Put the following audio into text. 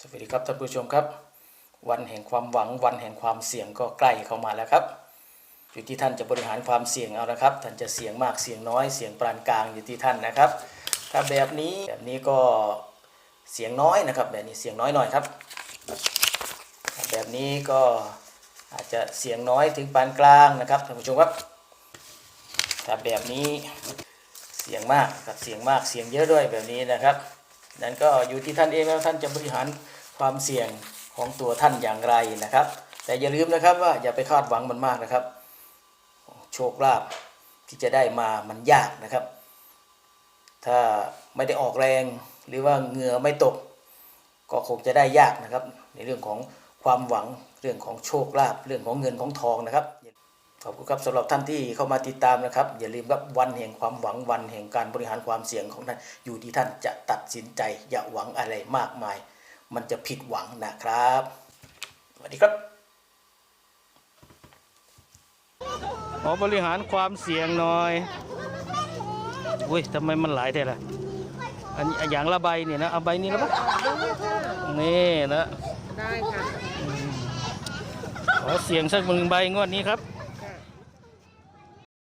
สวัสดีครับท่านผู้ชมครับ วันแห่งความหวังวันแห่งความเสี่ยงก็ใกล้เข้ามาแล้วครับ อยู่ที่ท่านจะบริหารความเสี่ยงเอานะครับ ท่านจะเสี่ยงมากเสี่ยงน้อยเสี่ยงปานกลางอยู่ที่ท่านนะครับ ถ้าแบบนี้แบบนี้ก็เสียงน้อยนะครับ แบบนี้เสียงน้อยหน่อยครับ แบบนี้ก็อาจจะเสียงน้อยถึงปานกลางนะครับท่านผู้ชมครับถ้าแบบนี้เสียงมากกับเสียงมากเสียงเยอะด้วยแบบนี้นะครับ นั่นก็อยู่ที่ท่านเองแล้วท่านจะบริหารความเสี่ยงของตัวท่านอย่างไรนะครับ แต่อย่าลืมนะครับว่าอย่าไปคาดหวังมันมากนะครับ โชคลาภที่จะได้มามันยากนะครับ ถ้าไม่ได้ออกแรงหรือว่าเหงื่อไม่ตก ก็คงจะได้ยากนะครับ ในเรื่องของความหวังเรื่องของโชคลาภเรื่องของเงินของทองนะครับ ขอบคุณครับสำหรับท่านที่เข้ามาติดตามนะครับ อย่าลืมครับวันแห่งความหวังวันแห่งการบริหารความเสี่ยงของท่านอยู่ที่ท่านจะตัดสินใจ อย่าหวังอะไรมากมาย มันจะผิดหวังนะครับสวัสดีครับขอบริหารความเสี่ยงหน่อยอุ้ยทำไมมันหลายแต่ละอันนี้อย่างละใบเนี่ยนะเอาใบนี้แล้วปะนี่นะได้ค่ะขอเสี่ยงสักหนึ่งใบงวดนี้ครับ